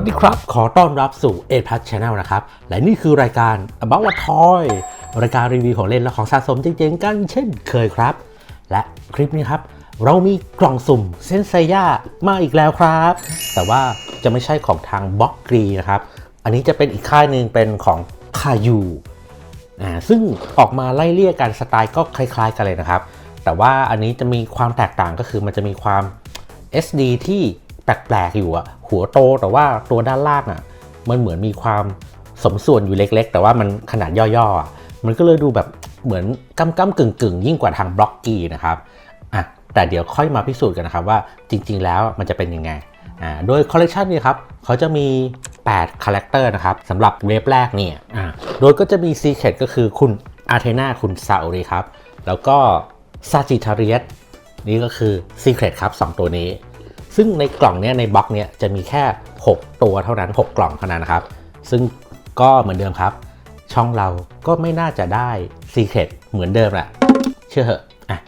วัสดีครับ ขอต้อนรับสู่ a p a t Channel นะครับ และนี่คือรายการ About a Toy รายการรีวิวของเล่นและของสะสมจริงๆกันเช่นเคยครับ และคลิปนี้ครับ เรามีกล่องสุ่มเซนเซย่ามาอีกแล้วครับ แต่ว่าจะไม่ใช่ของทางบล็อกกรีนะครับ อันนี้จะเป็นอีกค่ายหนึ่งเป็นของคายูอ่าซึ่งออกมาไล่เลี่ยกันสไตล์ก็คล้ายๆ กันเลยนะครับ แต่ว่าอันนี้จะมีความแตกต่างก็คือมันจะมีความ SD ที่ แปลกๆอยู่อะหัวโตแต่ว่าตัวด้านล่างอะมันเหมือนมีความสมส่วนอยู่เล็กๆ แต่ว่ามันขนาดย่อๆอะมันก็เลยดูแบบเหมือนกำกำกึ่งกึ่งยิ่งกว่าทางบล็อกกี้นะครับอะแต่เดี๋ยวค่อยมาพิสูจน์กันนะครับว่าจริง ๆ แล้วมันจะเป็นยังไงอ่าโดยคอลเลกชันนี้ครับเขาจะมี 8 คาแรคเตอร์นะครับสำหรับเวฟแรกเนี่ยอ่าโดยก็จะมีซีเคตก็คือคุณอาเทนาคุณซาโอริครับ แล้วก็ซาจิทาเรียสนี่ก็คือซีเครตครับ 2 ตัวนี้ ซึ่งในกล่องเนี้ยในบล็อกเนี้ยจะมีแค่ 6 ตัวเท่านั้น 6 กล่องเท่านั้นนะครับ ซึ่งก็เหมือนเดิมครับ ช่องเราก็ไม่น่าจะได้ซีเครตเหมือนเดิมแหละเชื่อเหอะอะ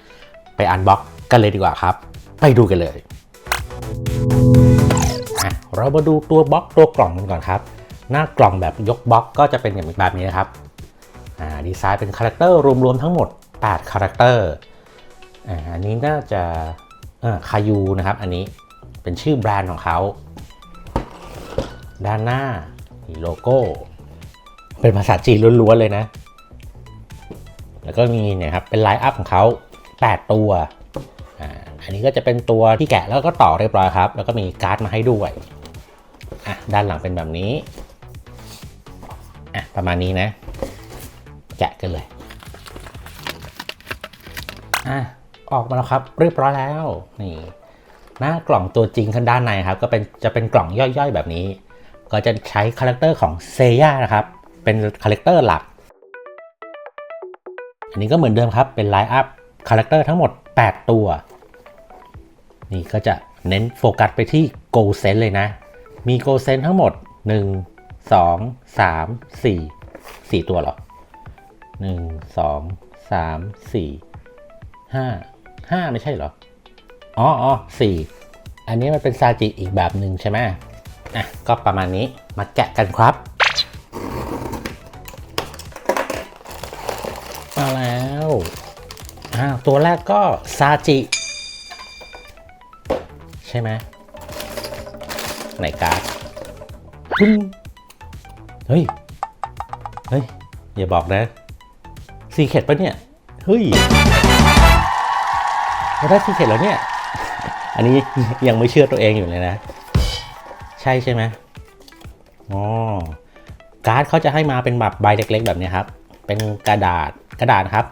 ไปอันบล็อกกันเลยดีกว่าครับ ไปดูกันเลยอะเรามาดูตัวบล็อกตัวกล่องกันก่อนครับ หน้ากล่องแบบยกบล็อกก็จะเป็นอย่างแบบนี้นะครับอ่าดีไซน์เป็นคาแรคเตอร์รวมๆทั้งหมด 8 คาแรคเตอร์อ่าอันนี้น่าจะคายูนะครับ อันนี้ เป็นชื่อแบรนด์ของเขา ด้านหน้ามีโลโก้ เป็นภาษาจีนล้วนๆเลยนะ แล้วก็มีเนี่ยครับ เป็นไลน์อัพของเขา 8 ตัวอ่าอันนี้ก็จะเป็นตัวที่แกะแล้วก็ต่อเรียบร้อยครับ แล้วก็มีการ์ดมาให้ด้วย อะ ด้านหลังเป็นแบบนี้ อะ ประมาณนี้นะ แกะกันเลย อะ ออกมาแล้วครับ เรียบร้อยแล้ว นี่ หน้ากล่องตัวจริงข้างด้านในครับก็เป็นจะเป็นกล่องย่อยๆแบบนี้ ก็จะใช้คาแรคเตอร์ของเซย่านะครับ เป็นคาแรคเตอร์หลัก อันนี้ก็เหมือนเดิมครับเป็นไลน์อัพคาแรคเตอร์ทั้งหมด 8 ตัว นี่ก็จะเน้นโฟกัสไปที่โกลเซนเลยนะ มีโกลเซนทั้งหมด 1 2 3 4 4 ตัวเหรอ 1 2 3 4 5 5 ไม่ใช่เหรอ อ๋ออ๋อสี่อันนี้มันเป็นซาจิอีกแบบหนึ่งใช่ไหมอะก็ประมาณนี้มาแกะกันครับ มาแล้วอ่าตัวแรกก็ซาจิ ใช่ไหมไหนการ์ดปึ้งเฮ้ย เฮ้ย อย่าบอกนะซีเคดปะเนี่ย เฮ้ยเราได้ซีเคดแล้วเนี่ย อันนี้ยังไม่เชื่อตัวเองอยู่เลยนะ ใช่ใช่ไหมอ๋อการ์ดเขาจะให้มาเป็นแบบใบเล็ก ๆ แบบนี้ครับ เป็นกระดาษกระดาษครับ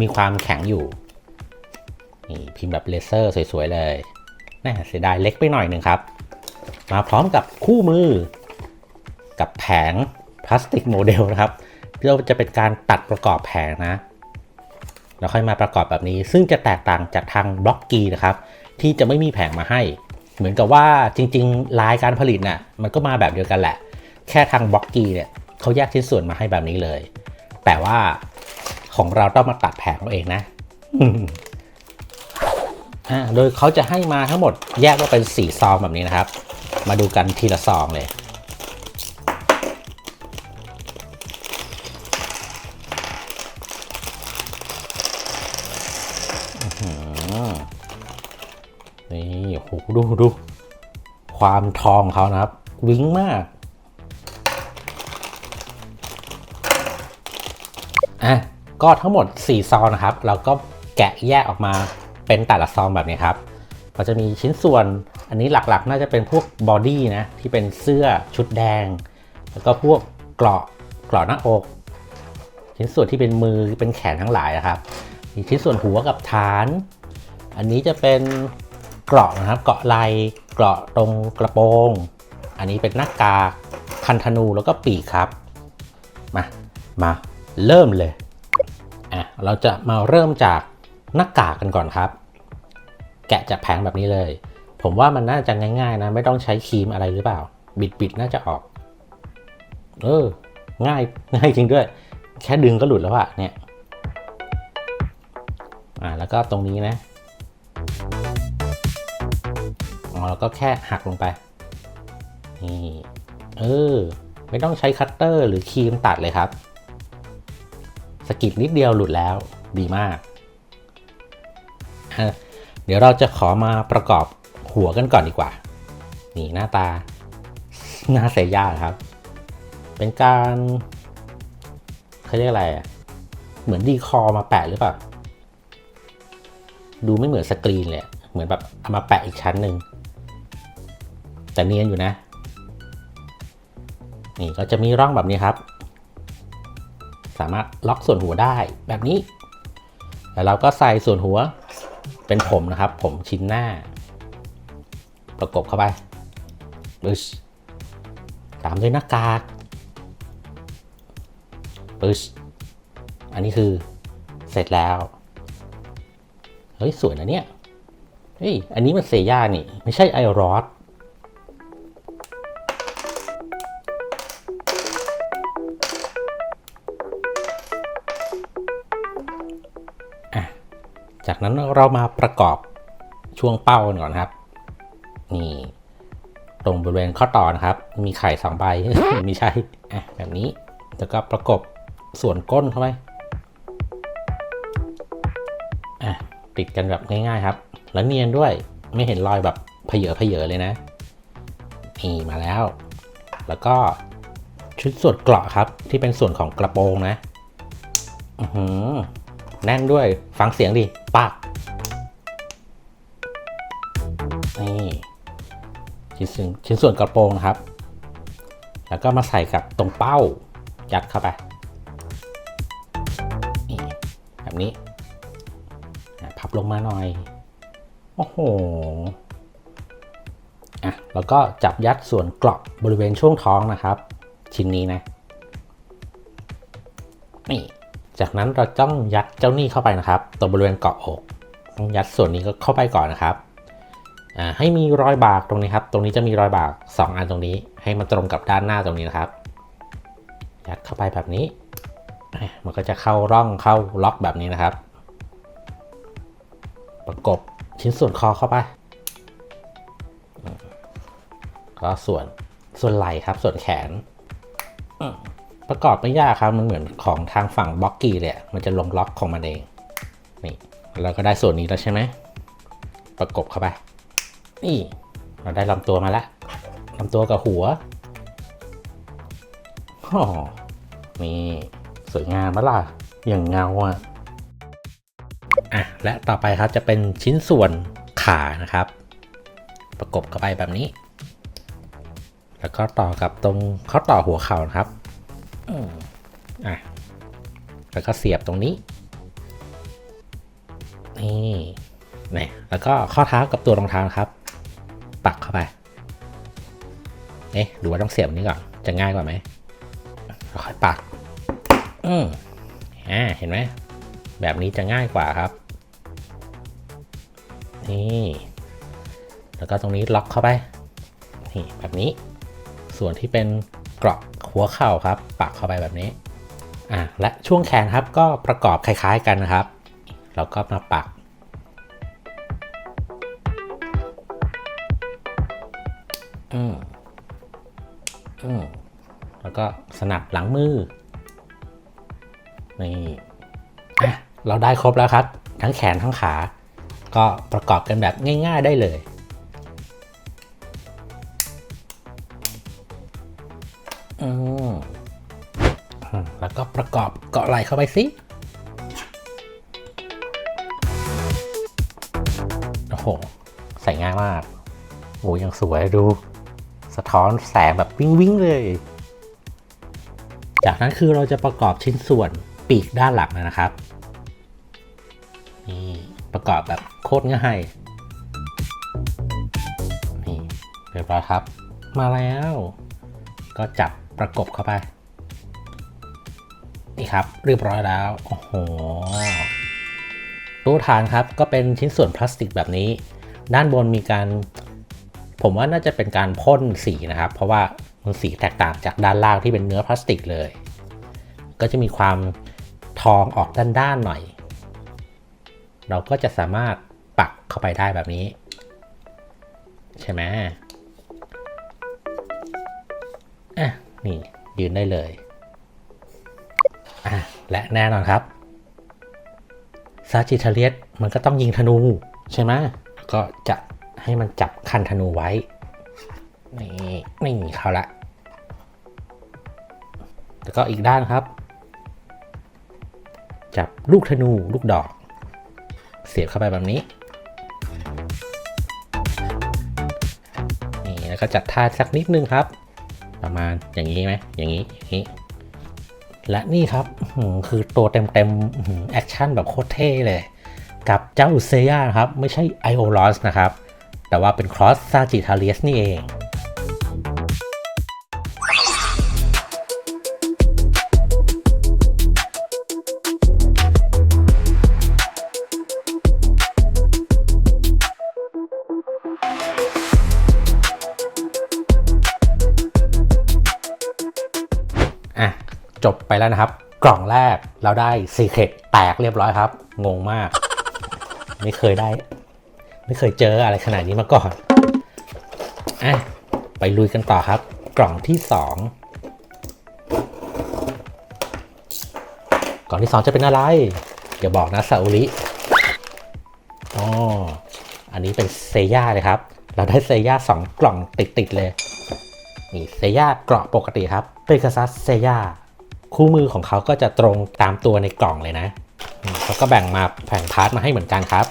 มีความแข็งอยู่นี่พิมพ์แบบเลเซอร์สวยๆเลยน่าเสียดายเล็กไปหน่อยหนึ่งครับ มาพร้อมกับคู่มือ กับแผงพลาสติกโมเดลนะครับเราจะเป็นการตัดประกอบแผงนะ แล้วค่อยมาประกอบแบบนี้ ซึ่งจะแตกต่างจากทางบล็อกกีนะครับ ที่จะไม่มีแผงมาให้ เหมือนกับว่าจริงๆลายการผลิตน่ะมันก็มาแบบเดียวกันแหละ แค่ทางบล็อกกี้เนี่ยเขาแยกชิ้นส่วนมาให้แบบนี้เลย แต่ว่าของเราต้องมาตัดแผงเราเองนะโดยเขาจะให้มาทั้งหมดแยกว่าเป็น4ซองแบบนี้นะครับ มาดูกันทีละซองเลย โหดูดูความทองเขานะครับวิ้งมากอะก็ทั้งหมด 4 ซองนะครับ เราก็แกะแยกออกมาเป็นแต่ละซองแบบนี้ครับก็จะมีชิ้นส่วนอันนี้หลักๆ น่าจะเป็นพวกบอดี้นะ ที่เป็นเสื้อชุดแดง แล้วก็พวกเกราะเกราะหน้าอก ชิ้นส่วนที่เป็นมือเป็นแขนทั้งหลายนะครับ มีชิ้นส่วนหัวกับฐาน อันนี้จะเป็น เกราะนะครับ เกราะไหลเกราะตรงกระโปรง อันนี้เป็นหน้ากากคันธนูแล้วก็ปีกครับ มา มาเริ่มเลยอะเราจะมาเริ่มจากหน้ากากกันก่อนครับ แกะจากแผงแบบนี้เลย ผมว่ามันน่าจะง่ายๆนะ ไม่ต้องใช้ครีมอะไรหรือเปล่า บิดๆน่าจะออก เออ ง่ายง่ายจริงด้วย แค่ดึงก็หลุดแล้วอะเนี่ย อ่าแล้วก็ตรงนี้นะ อ๋อแล้วก็แค่หักลงไป นี่เออไม่ต้องใช้คัตเตอร์หรือครีมตัดเลยครับสกิดนิดเดียวหลุดแล้วดีมาก เดี๋ยวเราจะขอมาประกอบหัวกันก่อนดีกว่า นี่หน้าตาหน้าเซย่าครับ เป็นการเขาเรียกอะไรเหมือนดีคอมาแปะหรือเปล่า ดูไม่เหมือนสกรีนเลย เหมือนแบบเอามาแปะอีกชั้นหนึ่ง แต่เนียนอยู่นะ นี่ก็จะมีร่องแบบนี้ครับ สามารถล็อกส่วนหัวได้แบบนี้ แล้วเราก็ใส่ส่วนหัวเป็นผมนะครับ ผมชิ้นหน้า ประกบเข้าไปปึ๊ชตามด้วยหน้ากากปึ๊ชอันนี้คือเสร็จแล้ว เฮ้ย สวยนะเนี่ย เฮ้ย อันนี้มันเซย่านี่ ไม่ใช่ไอรอส นั้นเรามาประกอบช่วงเป้ากันก่อนครับ นี่ตรงบริเวณข้อต่อนะครับ มีไข่สองใบม่ใช่อะแบบนี้ แล้วก็ประกบส่วนก้นเข้าไปอะติดกันแบบง่ายๆครับ แล้วเนียนด้วยไม่เห็นรอยแบบเพเยอเพเยอเลยนะ นี่มาแล้ว แล้วก็ชุดส่วนเกราะครับ ที่เป็นส่วนของกระโปรงนะอือหือแน่นด้วยฟังเสียงดิ ปักนี่ชิ้นส่วนชิ้นส่วนกระโปรงนะครับ แล้วก็มาใส่กับตรงเป้ายัดเข้าไปนี่แบบนี้พับลงมาหน่อย โอ้โหอะแล้วก็จับยัดส่วนกราะบริเวณช่วงท้องนะครับ ชิ้นนี้นะนี่ จากนั้นเราต้องยัดเจ้าหนี่เข้าไปนะครับตรงบริเวณเกาะอกต้องยัดส่วนนี้ก็เข้าไปก่อนนะครับให้มีรอยบากตรงนี้ครับ ตรงนี้จะมีรอยบาก 2 อันตรงนี้ ให้มันตรงกับด้านหน้าตรงนี้นะครับ ยัดเข้าไปแบบนี้ มันก็จะเข้าร่องเข้าล็อกแบบนี้นะครับ ประกบชิ้นส่วนคอเข้าไป ก็ส่วนส่วนไหล่ครับ ส่วนแขน ประกอบไม่ยากครับมันเหมือนของทางฝั่งบล็อกกี้เลยมันจะลงล็อกของมันเองนี่เราก็ได้ส่วนนี้แล้วใช่ไหมประกบเข้าไป นี่ เราได้ลำตัวมาแล้วลำตัวกับหัวอ๋อนี่สวยงามมะล่ะอย่างเงาอะอะและต่อไปครับจะเป็นชิ้นส่วนขานะครับ ประกบเข้าไปแบบนี้ แล้วก็ต่อกับตรงข้อต่อหัวเข่านะครับ อะแล้วก็เสียบตรงนี้ นี่นี่แล้วก็ข้อเท้ากับตัวรองเท้าครับ ปักเข้าไปเอ๊ะหรือว่าต้องเสียบนี้ก่อน จะง่ายกว่าไหมค่อยปัก อืมอ่า เห็นไหม แบบนี้จะง่ายกว่าครับ นี่ แล้วก็ตรงนี้ล็อกเข้าไป นี่ แบบนี้ ส่วนที่เป็นเกราะ หัวเข่าครับ ปักเข้าไปแบบนี้อะและช่วงแขนครับก็ประกอบคล้ายๆกันนะครับ เราก็มาปัก อืมอืมแล้วก็สนับหลังมือ นี่อะเราได้ครบแล้วครับ ทั้งแขนทั้งขา ก็ประกอบกันแบบง่าย ๆได้เลย ประกอบเกาะไหล่เข้าไปสิโอ้โหใส่ง่ายมากโอ้ยังสวยดู สะท้อนแสงแบบวิ้งวิ้งๆเลย จากนั้นคือเราจะประกอบชิ้นส่วนปีกด้านหลังนะครับนี่ประกอบแบบโคตรง่ายนี่เรียบร้อยครับ มาแล้ว ก็จับประกบเข้าไป นี่ครับเรียบร้อยแล้ว โอ้โหตู้ฐานครับก็เป็นชิ้นส่วนพลาสติกแบบนี้ ด้านบนมีการ ผมว่าน่าจะเป็นการพ่นสีนะครับ เพราะว่ามันสีแตกต่างจากด้านล่างที่เป็นเนื้อพลาสติกเลย ก็จะมีความทองออกด้านๆหน่อย เราก็จะสามารถปักเข้าไปได้แบบนี้ ใช่ไหมอะนี่ยืนได้เลย และแน่นอนครับซาจิทาเลียสมันก็ต้องยิงธนูใช่ไหมก็จะให้มันจับคันธนูไว้ นี่นี่เขาละ แล้วก็อีกด้านครับ จับลูกธนูลูกดอก เสียบเข้าไปแบบนี้ นี่แล้วก็จัดท่าสักนิดนึงครับ ประมาณอย่างนี้ไหมอย่างนี้อย่างนี้ และนี่ครับคือตัวเต็มเต็มแอคชั่นแบบโคตรเท่เลย กับเจ้าเซย่านะครับ ไม่ใช่ไอโอลอสนะครับ แต่ว่าเป็นครอสซาจิทาเลียสนี่เอง จบไปแล้วนะครับ กล่องแรกเราได้ซีเคตแตกเรียบร้อยครับ งงมาก ไม่เคยได้ ไม่เคยเจออะไรขนาดนี้มาก่อนอะไปลุยกันต่อครับ กล่องที่สองกล่องที่สองจะเป็นอะไรอย่าบอกนะซาอุริอ๋ออันนี้เป็นเซย่าเลยครับ เราได้เซย่าสองกล่องติดๆเลยนี่เซย่าเกราะปกติครับ เป็นกาซัสเซย่า คู่มือของเขาก็จะตรงตามตัวในกล่องเลยนะเขาก็แบ่งมาแบ่งพาร์ทมาให้เหมือนกันครับ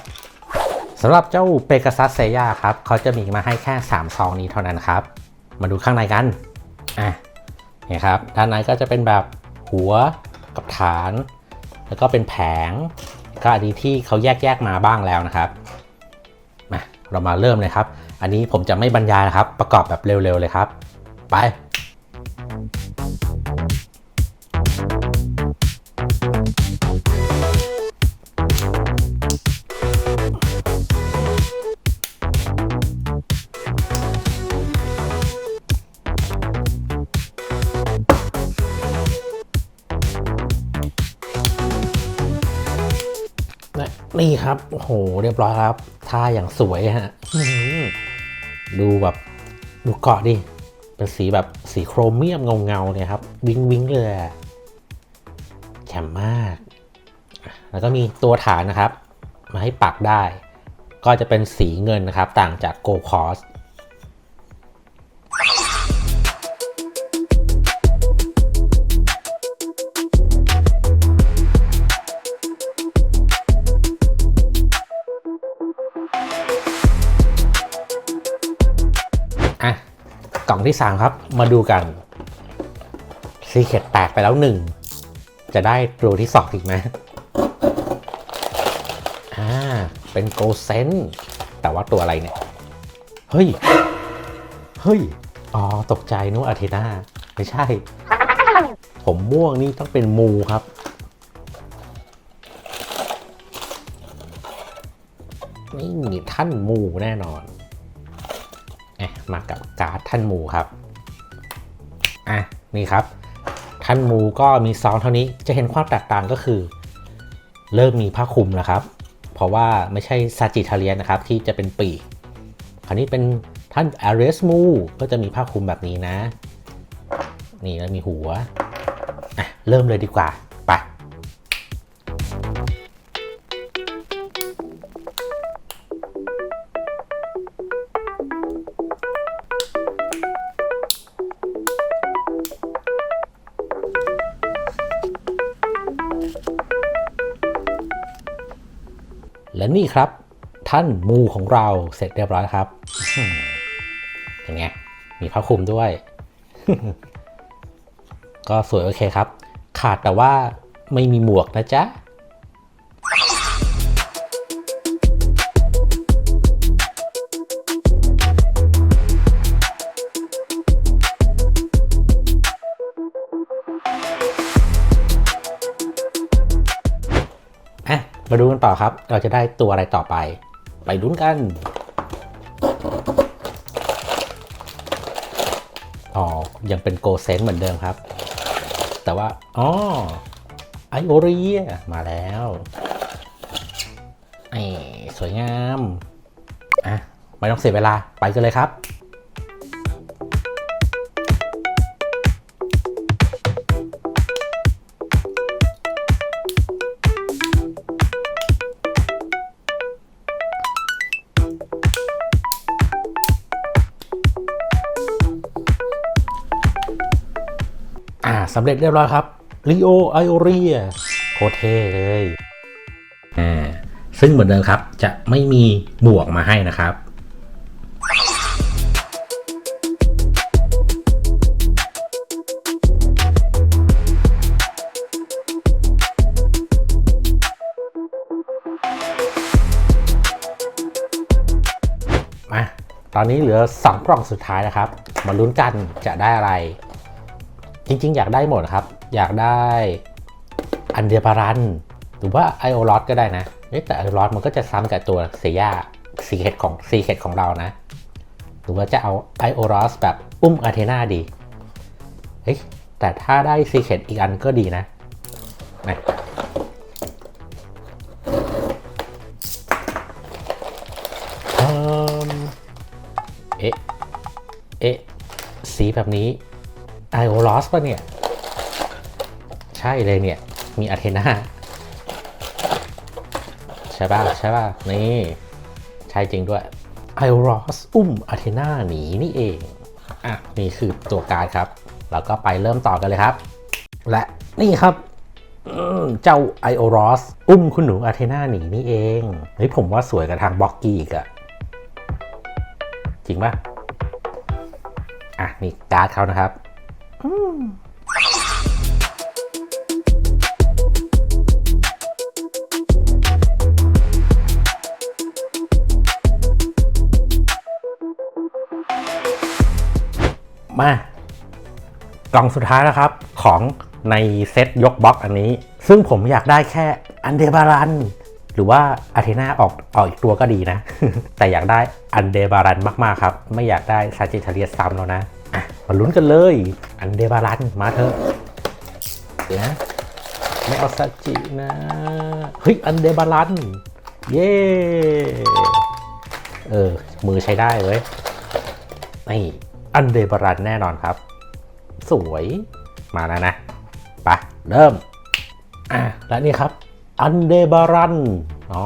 สำหรับเจ้าเปกาซัสเซยาครับเขาจะมีมาให้แค่ 3 ซองนี้เท่านั้นครับ มาดูข้างในกันอะนี่ครับด้านในก็จะเป็นแบบหัวกับฐาน แล้วก็เป็นแผง ก็อันนี้ที่เขาแยกแยกๆมาบ้างแล้วนะครับมาเรามาเริ่มเลยครับ อันนี้ผมจะไม่บรรยายนะครับ ประกอบแบบเร็วๆเลยครับ ไป หเรียบร้อยครับท่าอย่างสวยฮะดูแบบดูเกาะดิ เป็นสีแบบสีโครเมียมเงาๆเนี่ยครับ วิงวิงเลยแฉมมาก แล้วก็มีตัวฐานนะครับ มาให้ปักได้ ก็จะเป็นสีเงินนะครับ ต่างจากโกคอส กล่องที่ 3 ครับ มาดูกันซีเคตแตกไปแล้วหนึ่งจะได้ตัวที่ 2 อีกไหมอ่า เป็นโกเซนแต่ว่าตัวอะไรเนี่ย เฮ้ย เฮ้ย อ๋อ ตกใจนึกอาเทนาไม่ใช่ ผมม่วงนี่ต้องเป็นมูครับนี่ท่านมูแน่นอน มากับการ์ดท่านมูครับ อะ นี่ครับ ท่านมูก็มีซองเท่านี้จะเห็นความแตกต่างก็คือ เริ่มมีผ้าคลุมแล้วครับ เพราะว่าไม่ใช่ซาจิทาเลียนนะครับ ที่จะเป็นปีกคราวนี้เป็นท่านอาริสมูก็จะมีผ้าคลุมแบบนี้นะ นี่แล้วมีหัว อะ เริ่มเลยดีกว่า และนี่ครับ ท่านมูของเราเสร็จเรียบร้อยครับเห็นไงมีผ้าคลุมด้วย ก็สวยโอเคครับ ขาดแต่ว่าไม่มีหมวกนะจ๊ะ มาดูกันต่อครับ เราจะได้ตัวอะไรต่อไป ไปลุ้นกัน อ๋อ ยังเป็นโกเซนเหมือนเดิมครับ แต่ว่า อ๋อ ไอโอเรียมาแล้วไอสวยงาม อะ ไม่ต้องเสียเวลาไปกันเลยครับ สำเร็จเรียบร้อยครับลีโอไอโอเรียโคตรเท่เลยอ่าซึ่งเหมือนเดิมครับจะไม่มีบวกมาให้นะครับมาตอนนี้เหลือ 2 กล่องสุดท้ายนะครับ มาลุ้นกันจะได้อะไร จริงๆ อยากได้หมดครับ อยากได้อันเดียบารัน หรือว่าไอโอรอสก็ได้นะแต่ไอโอรอสมันก็จะซ้ำกับตัวเซียซีเคดของซีเคดของเรานะ หรือว่าจะเอาไอโอรอสแบบอุ้มอาเทนาดีเฮ้ยแต่ถ้าได้ซีเคดอีกอันก็ดีนะนะเอ๊ะ เอ๊ะ สีแบบนี้ ไอโอรอสป่ะเนี่ย ใช่เลยเนี่ย มีอาเทนาใช่ป่ะใช่ป่ะนี่ ใช่จริงด้วยไอโอรอสอุ้มอาเทนาหนีนี่เอง อะ นี่คือตัวการครับแล้วก็ไปเริ่มต่อกันเลยครับ และนี่ครับเจ้าไอโอรอสอุ้มคุณหนูอาเทนาหนีนี่เองเฮ้ยผมว่าสวยกับทางบ็อกกี้อีกอะจริงปะอะนี่การ์ดเขานะครับ มากล่องสุดท้ายแล้วครับ ของในเซตยกบล็อกอันนี้ ซึ่งผมอยากได้แค่อันเดบารันหรือว่าอาเทนาออกออกอีกตัวก็ดีนะ แต่อยากได้อันเดบารันมาก ๆ ครับ ไม่อยากได้ซาจิทาเรียสซ้ำแล้วนะ อะมาลุ้นกันเลย อันเดบารันมาเถอะเดี๋ยวนะไม่เอาซาจินะ เฮ้ย อันเดบารัน เย้เออ มือใช้ได้เว้ยนี่อันเดบารันแน่นอนครับ สวยมาแล้วนะไปเริ่ม อะ และนี่ครับ อันเดบารันอ๋อ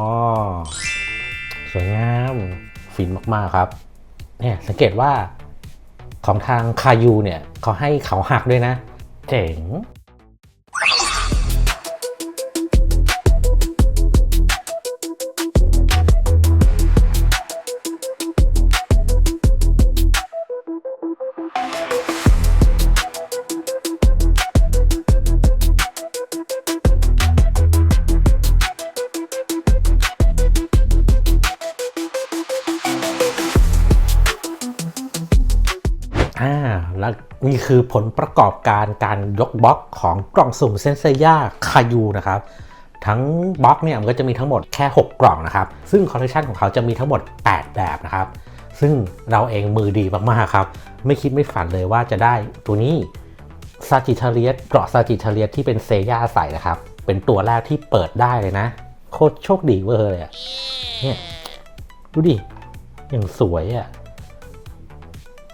สวยงาม ฟินมาก ๆ ครับ เนี่ย สังเกตว่า ของทางคายูเนี่ยเขาให้เขาหักด้วยนะ เจ๋ง คือผลประกอบการการยกบล็อกของกล่องสุ่มเซนเซย่าคายูนะครับ ทั้งบล็อกเนี่ยมันก็จะมีทั้งหมดแค่ 6 กล่องนะครับ ซึ่งคอลเลคชันของเขาจะมีทั้งหมด 8 แบบนะครับ ซึ่งเราเองมือดีมากๆครับ ไม่คิดไม่ฝันเลยว่าจะได้ตัวนี้ซาจิเทเลียสเกราะซาจิเทเลียสที่เป็นเซย่าใส่นะครับ เป็นตัวแรกที่เปิดได้เลยนะ โคตรโชคดีเวอร์เลยอะเนี่ยดูดิอย่างสวยอะ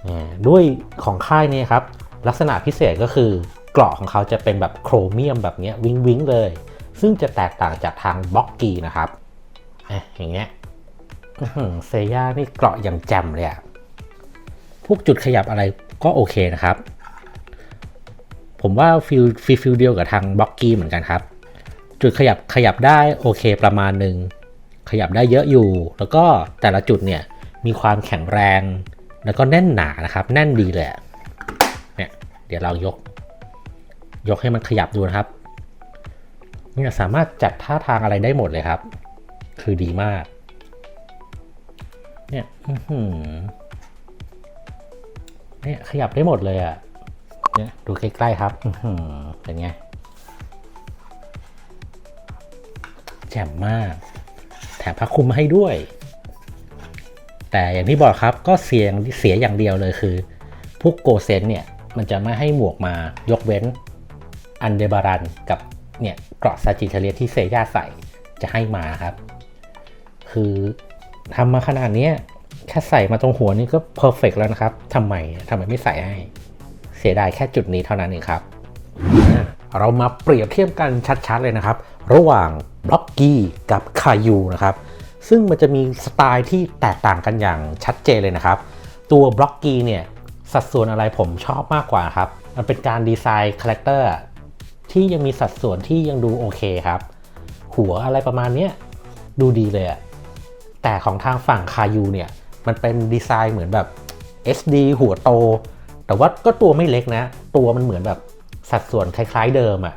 อ่าด้วยของค่ายนี้ครับ ลักษณะพิเศษก็คือเกราะของเขาจะเป็นแบบโครเมียมแบบเนี้ยวิงวิงเลย ซึ่งจะแตกต่างจากทางบล็อกกีนะครับอะอย่างเงี้ยเซย่านี่เกราะอย่างแจ่มเลยอะพวกจุดขยับอะไรก็โอเคนะครับ ผมว่าฟิลฟิลฟิลเดียวกับทางบล็อกกี้เหมือนกันครับ จุดขยับขยับได้โอเคประมาณหนึ่งขยับได้เยอะอยู่ แล้วก็แต่ละจุดเนี่ยมีความแข็งแรง แล้วก็แน่นหนานะครับ แน่นดีเลยอะ เดี๋ยวเรายก ยกให้มันขยับดูนะครับเนี่ยสามารถจัดท่าทางอะไรได้หมดเลยครับ คือดีมาก เนี่ยเนี่ยขยับได้หมดเลยอะเนี่ยดูใกล้ๆครับเป็นไง แจ่มมาก แถมพักคุมให้ด้วย แต่อย่างที่บอกครับก็เสียงเสียอย่างเดียวเลยคือ พวกโกเซนเนี่ย มันจะไม่ให้หมวกมายกเว้นอันเดบารันกับเนี่ยเกราะซาจิเทเลียที่เซย่าใส่จะให้มาครับ คือทำมาขนาดนี้แค่ใส่มาตรงหัวนี่ก็เพอร์เฟกแล้วนะครับทำไมทำไมไม่ใส่ให้ เสียดายแค่จุดนี้เท่านั้นเองครับ เรามาเปรียบเทียบกันชัดๆเลยนะครับ ระหว่างบล็อกกี้กับคายูนะครับ ซึ่งมันจะมีสไตล์ที่แตกต่างกันอย่างชัดเจนเลยนะครับ ตัวบล็อกกี้เนี่ย สัดส่วนอะไรผมชอบมากกว่าครับ มันเป็นการดีไซน์คาแรคเตอร์ที่ยังมีสัดส่วนที่ยังดูโอเคครับ หัวอะไรประมาณนี้ดูดีเลยอะแต่ของทางฝั่งคายูเนี่ย มันเป็นดีไซน์เหมือนแบบ SD หัวโต แต่ว่าก็ตัวไม่เล็กนะ ตัวมันเหมือนแบบสัดส่วนคล้าย ๆเดิมอะ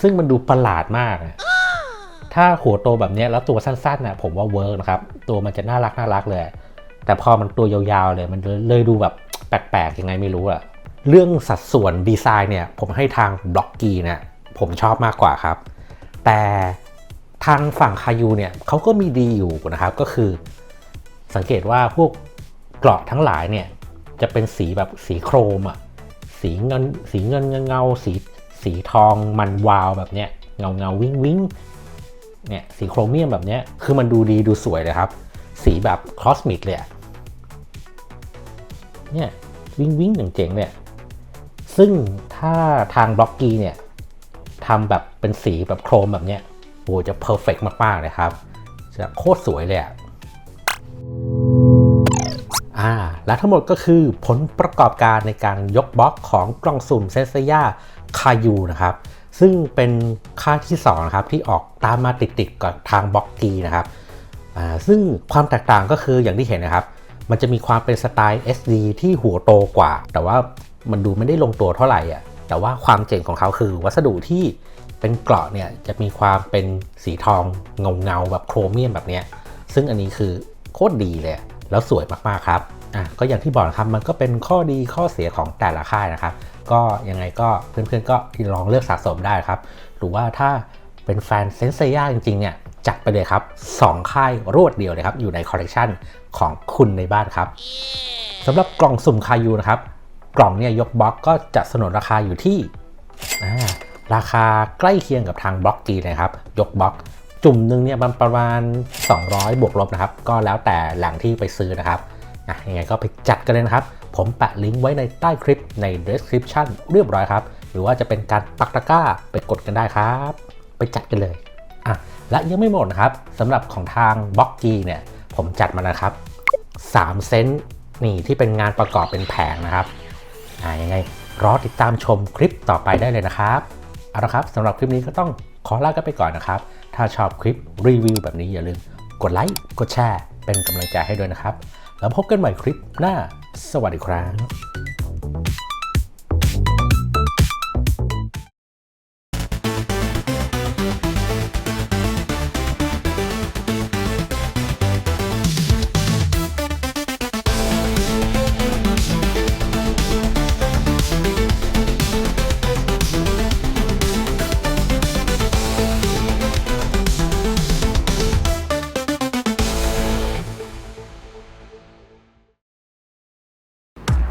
ซึ่งมันดูประหลาดมากอะถ้าหัวโตแบบนี้แล้วตัวสั้นๆนะผมว่าเวิร์กนะครับ ตัวมันจะน่ารักน่ารักเลย แต่พอมันตัวยาวๆเลยมันเลยดูแบบแปลกๆยังไงไม่รู้อะเรื่องสัดส่วนดีไซน์เนี่ยผมให้ทางบล็อกกี้เนี่ยผมชอบมากกว่าครับ แต่ทางฝั่งคายูเนี่ยเขาก็มีดีอยู่นะครับก็คือ สังเกตว่าพวกเกราะทั้งหลายเนี่ยจะเป็นสีแบบสีโครมอะสีเงินสีเงินเงาๆสีสีทองมันวาวแบบเนี้ยเงาเงาวิ้งวิ้งเนี่ยสีโครเมียมแบบเนี้ยคือมันดูดีดูสวยเลยครับ สีแบบคอสมิกเลยอะ เนี่ยวิ้งวิ้งเจ๋งๆเนี่ยซึ่งถ้าทางบล็อกกี้เนี่ยทำแบบเป็นสีแบบโครมแบบเนี้ยโอ้จะเพอร์เฟกมากๆเลยครับจะโคตรสวยเลยอะอ่าและทั้งหมดก็คือผลประกอบการในการยกบล็อกของกล่องสุ่มเซเซียคายูนะครับ ซึ่งเป็นค่าที่2นะครับที่ออกตามมาติดๆกับทางบล็อกกีนะครับอ่าซึ่งความแตกต่างก็คืออย่างที่เห็นนะครับ มันจะมีความเป็นสไตล์ SD ที่หัวโตกว่า แต่ว่ามันดูไม่ได้ลงตัวเท่าไหร่อะแต่ว่าความเจ๋งของเขาคือวัสดุที่เป็นเกราะเนี่ยจะมีความเป็นสีทองเงาเงาๆแบบโครเมียมแบบเนี้ยซึ่งอันนี้คือโคตรดีเลย แล้วสวยมากๆครับอะก็อย่างที่บอกนะครับมันก็เป็นข้อดีข้อเสียของแต่ละค่ายนะครับ ก็ยังไงก็เพื่อนๆก็ลองเลือกสะสมได้ครับ หรือว่าถ้าเป็นแฟนเซนเซียจริงๆเนี่ยจัดไปเลยครับ 2 ค่ายรวดเดียวเลยครับ อยู่ในคอลเลกชัน ของคุณในบ้านครับสำหรับกล่องสุ่มคายูนะครับ กล่องเนี่ยยกบล็อกก็จะสนนราคาอยู่ที่อ่าราคาใกล้เคียงกับทางบล็อกจีนะครับ ยกบล็อก จุ่มหนึ่งเนี่ยมันประมาณ 200 บวกลบนะครับ ก็แล้วแต่แหล่งที่ไปซื้อนะครับอะยังไงก็ไปจัดกันเลยนะครับ ผมแปะลิงก์ไว้ในใต้คลิปใน description เรียบร้อยครับ หรือว่าจะเป็นการปักตะกร้าไปกดกันได้ครับ ไปจัดกันเลยอะและยังไม่หมดนะครับสำหรับของทางบล็อกจีเนี่ยผมจัดมานะครับ 3 เซนต์นี่ที่เป็นงานประกอบเป็นแผงนะครับอ่ายังไงรอติดตามชมคลิปต่อไปได้เลยนะครับเอาละครับสำหรับคลิปนี้ก็ต้องขอลากันไปก่อนนะครับ ถ้าชอบคลิปรีวิวแบบนี้อย่าลืมกดไลค์กดแชร์เป็นกำลังใจให้ด้วยนะครับ แล้วพบกันใหม่คลิปหน้าสวัสดีครับ